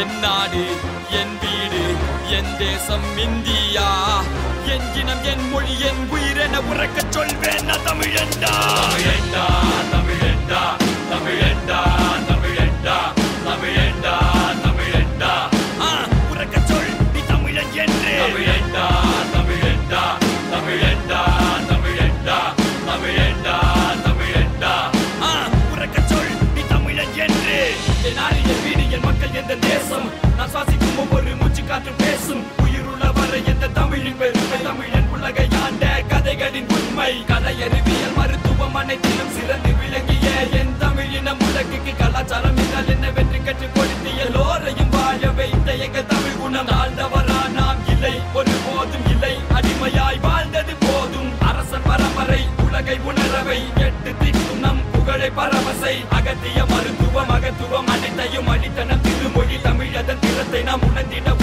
என் நாடு என் வீடு என் தேசம் இந்தியா. என் இனம் என் மொழி என் உயிரென உறக்கச் சொல்வேன் நான் தமிழண்டா தமிழண்டா உண்மை அறிவியல் மருத்துவம் அனைத்திலும் சிறந்து விளங்கிய என் தமிழினம் உலகுக்கு கலாச்சாரம் என்றால் என்னவென்று கற்றுக் கொடுத்து எல்லோரையும் வாழ வைத்த எங்கள் தமிழ் குணம் தாழ்ந்தவரா நாம் இல்லை. ஒரு போதும் இல்லை. அடிமையாய் வாழ்ந்தது போதும். அரச பரம்பரை உலகை உணரவை. எட்டு திக்கும் நம் புகழை பரவசை. அகத்திய மருத்துவம் அகத்துவம் அனைத்தையும் அடித்தனம். திருமொழி தமிழதன் திறத்தை நாம் உணர்ந்திட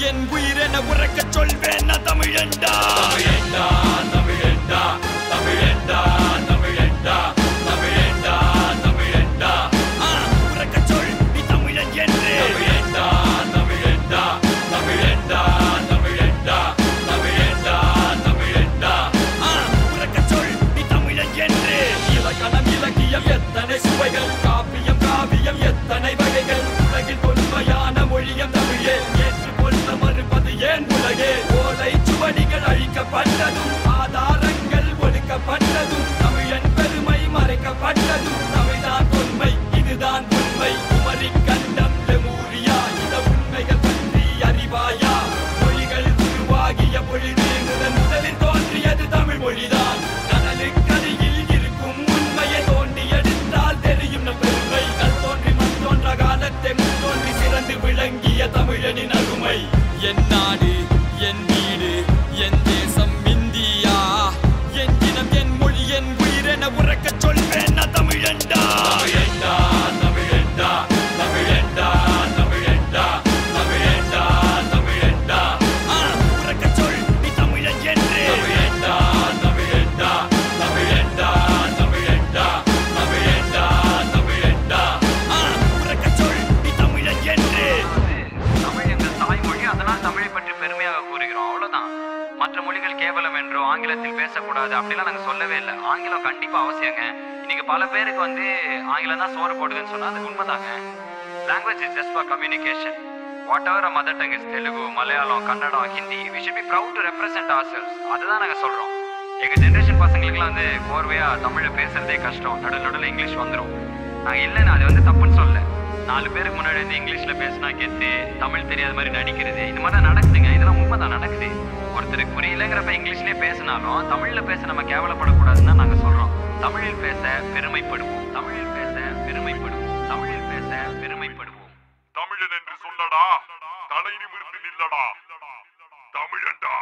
என் மொழி என் உயிரென உறக்கச் சொல்வேன் நான் தமிழண்டா மற்ற மொழிகள் கேவலம் என்றோ ஆங்கிலத்தில் பேசக்கூடாது அப்படிலாம் நாங்கள் சொல்லவே இல்லை. ஆங்கிலம் கண்டிப்பா அவசியங்க. இன்னைக்கு பல பேருக்கு வந்து ஆங்கிலம் தான் சோறு போடுதுன்னு சொன்னால் அது உண்மைதாங்க. Language is just for communication whatever mother tongue is Telugu Malayalam Kannada Hindi we should be proud to represent ourselves அதுதான் நாங்கள் சொல்றோம். எங்க ஜென்ரேஷன் பசங்களுக்குலாம் வந்து கோர்வையாக தமிழை பேசுறதே கஷ்டம். நடுவில் நடுவில் இங்கிலீஷ் வந்துடும் நாங்கள் நான் அது வந்து தப்புன்னு சொல்லல. நாலு பேருக்கு முன்னாடி வந்து இங்கிலீஷ்ல பேசினா கெத்து தமிழ் தெரியாத மாதிரி நடிக்கிறது இந்த மாதிரி நடக்குதுங்க. இதெல்லாம் உண்மைதான். நடக்குது இல்லைனாலும் தமிழில் பேச நம்ம கேவலப்படக்கூடாதுன்னு நாங்க சொல்றோம். தமிழில் பேச பெருமைப்படுவோம். தமிழில் பேச பெருமைப்படுவோம். தமிழில் பேச பெருமைப்படுவோம். தமிழன் என்று சொல்லடா. தலை நிமிர்ந்து நில்லடா. தமிழன்டா